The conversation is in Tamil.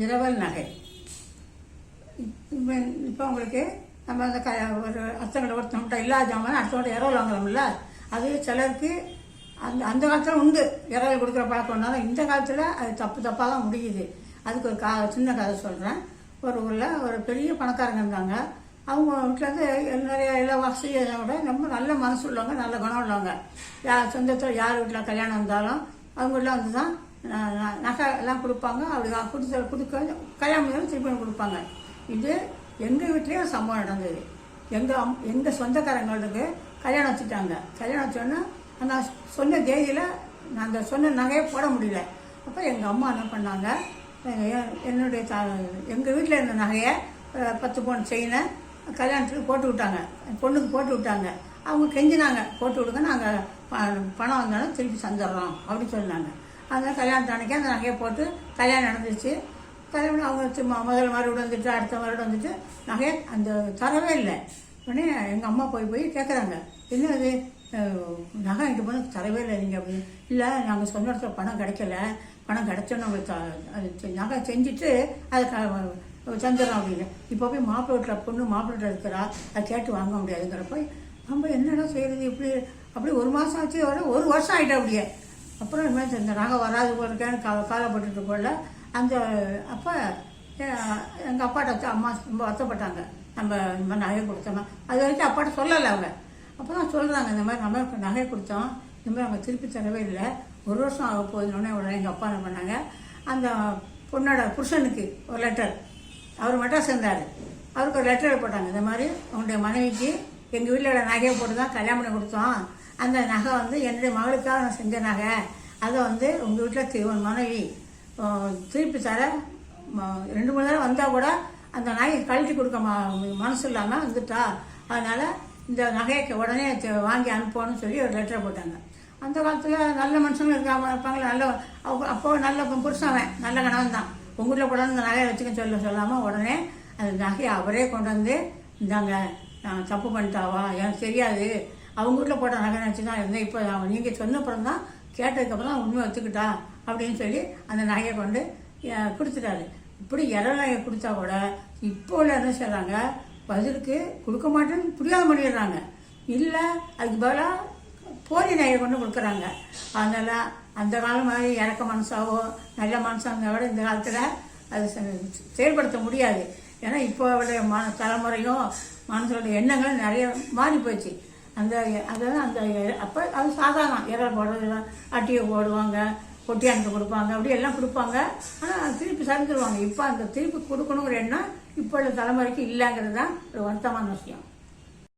இரவல் நகை. இப்போ இப்போ உங்களுக்கு நம்ம அந்த க ஒரு அத்தங்கட ஒருத்தவங்கிட்ட இல்லாத ஜாமான் அடுத்தவங்க இரவல் வாங்கலாம்ல? அது சிலருக்கு அந்த அந்த காலத்தில் உண்டு. இரவல் கொடுக்குற பழக்கம் இருந்தாலும் இந்த காலத்தில் அது தப்பு தப்பாக தான் முடியுது. அதுக்கு ஒரு கா சின்ன கதை சொல்கிறேன் ஒரு ஊரில் ஒரு பெரிய பணக்காரங்க இருந்தாங்க. அவங்க வீட்டிலேருந்து நிறைய எல்லா வசதியை விட ரொம்ப நல்ல மனசு உள்ளவங்க நல்ல குணம் உள்ளவங்க. யார் சொந்தத்தில் யார் வீட்டில் கல்யாணம் இருந்தாலும் அவங்க வீட்டில் வந்து தான் நகை எல்லாம் கொடுப்பாங்க அப்படி கொடுத்த கொடுக்க கல்யாணம் பண்ணி திருப்பி கொடுப்பாங்க. இது எங்கள் வீட்லேயும் சம்பவம் நடந்தது. எங்கள் அம் எங்கள் சொந்தக்காரங்களுக்கு கல்யாணம் வச்சுட்டாங்க. கல்யாணம் வச்சோன்னா நான் சொன்ன தேதியில் நான் அந்த சொன்ன நகையை போட முடியல. அப்போ எங்கள் அம்மா என்ன பண்ணாங்க எ- என்னுடைய த எங்கள் வீட்டில் இருந்த நகையை பத்து பவுன் செயினை கல்யாணத்துக்கு போட்டு விட்டாங்க. பொண்ணுக்கு போட்டு விட்டாங்க. அவங்க கெஞ்சினாங்க போட்டு விடுங்க நாங்கள் ப பணம் வந்தாலும் திருப்பி தந்துடுறோம் அப்படின்னு சொன்னாங்க. அதனால் கல்யாணத்து அன்றைக்கி அந்த நகையை போட்டு கல்யாணம் நடந்துச்சு கல்யாணம் அவங்க சும்மா முதல் மறுபடியும் வந்துட்டு அடுத்த மறுபடியும் வந்துட்டு நகையை அந்த தரவே இல்லை. உடனே எங்கள் அம்மா போய் போய் கேட்குறாங்க என்ன அது நகை இங்கே போனால் தரவே இல்லை நீங்கள் அப்படின்னு இல்லை நாங்கள் சொன்ன இடத்துல பணம் கிடைக்கல. பணம் கிடைச்சோன்னு உங்களுக்கு அது நகை செஞ்சுட்டு அதை க- தந்துடுறோம் அப்படின்னு. இப்போ போய் மாப்பிள்ளை வீட்டில் பொண்ணு மாப்பிள்ளை வீட்டில் இருக்கிறா அதை கேட்டு வாங்க முடியாதுங்கிற போய் நம்ம என்னடா செய்கிறது இப்படி அப்படி ஒரு மாதம் ஆச்சு வர ஒரு வருஷம் ஆகிட்டா அப்படியே. அப்புறம் இனிமேல் மாதிரி இந்த நாங்கள் வராது போயிருக்கேன்னு க காலப்பட்டுட்டு போல அந்த அப்போ எங்கள் அப்பாட்ட அம்மா ரொம்ப வருத்தப்பட்டாங்க. நம்ம இந்த மாதிரி நகை கொடுத்தோம் அது வரைக்கும் அப்பாட்ட சொல்லலை அவங்க. அப்போ தான் சொல்கிறாங்க இந்த மாதிரி நம்ம இப்போ நகை கொடுத்தோம். இந்த மாதிரி அவங்க திருப்பி தரவே இல்லை. ஒரு வருஷம் ஆக போகுதுன்னொடனே உடனே எங்கள் அப்பா என்ன பண்ணாங்க அந்த பொண்ணோட புருஷனுக்கு ஒரு லெட்டர் அவர் மட்டும் சேர்ந்தார் அவருக்கு ஒரு லெட்டர் போட்டாங்க. இந்த மாதிரி உங்களுடைய மனைவிக்கு எங்கள் வீட்டில் நகையை போட்டு தான் கல்யாணம் பண்ணி கொடுத்தோம். அந்த நகை வந்து என்னுடைய மகளுக்காக நான் செஞ்ச நகை. அதை வந்து உங்கள் வீட்டில் உன் மனைவி திருப்பி தர ரெண்டு மூணு தடவை வந்தால் கூட அந்த நகையை கழட்டி கொடுக்க மனசு இல்லாமல் வந்துட்டா. அதனால் இந்த நகையை உடனே வாங்கி அனுப்பணும்னு சொல்லி ஒரு லெட்டர் போட்டாங்க. அந்த காலத்தில் நல்ல மனுஷங்க இருக்காம இருப்பாங்களே நல்ல அவங்க அப்போ நல்ல புருஷன் அவன் நல்ல கணவன் தான். உங்கள் வீட்டில் கூட அந்த நகையை வச்சுக்க சொல்ல சொல்லாமல் உடனே அந்த நகையை அவரே கொண்டு வந்து இந்தாங்க நான் தப்பு பண்ணிட்டாவா? எனக்கு தெரியாது. அவங்க வீட்டில் போட்ட நகை நினச்சி தான் இருந்தேன் இப்போ அவன் நீங்கள் சொன்னப்புறம் தான் கேட்டதுக்கப்புறம் உண்மை ஒத்துக்கிட்டா அப்படின்னு சொல்லி அந்த நகையை கொண்டு கொடுத்துட்டாரு. இப்படி இரவு நகை கொடுத்தா கூட இப்போ உள்ள என்ன செய்கிறாங்க பதிலுக்கு கொடுக்க மாட்டேன்னு புரியாத பண்ணிடுறாங்க இல்லை அதுக்கு பதிலாக போலி நகையை கொண்டு கொடுக்குறாங்க. அதனால் அந்த காலம் மாதிரி இறக்க மனசாவோ நல்ல மனசாக விட இந்த காலத்தில் அது செ- செயல்படுத்த முடியாது. ஏன்னா இப்போ உடைய மன தலைமுறையும் மனசோட எண்ணங்களும் நிறைய மாறி போச்சு அந்த அதாவது அந்த அப்போ அது சாதாரணம் இறல் போடுறது அட்டியை போடுவாங்க பொட்டியானுக்கு கொடுப்பாங்க அப்படி எல்லாம் கொடுப்பாங்க. ஆனால் திருப்பி சரிஞ்சிருவாங்க. இப்போ அந்த திருப்பி கொடுக்கணுங்கிற எண்ணம் இப்போ உள்ள தலைமுறைக்கு இல்லைங்கிறது தான் ஒரு வருத்தமான விஷயம்.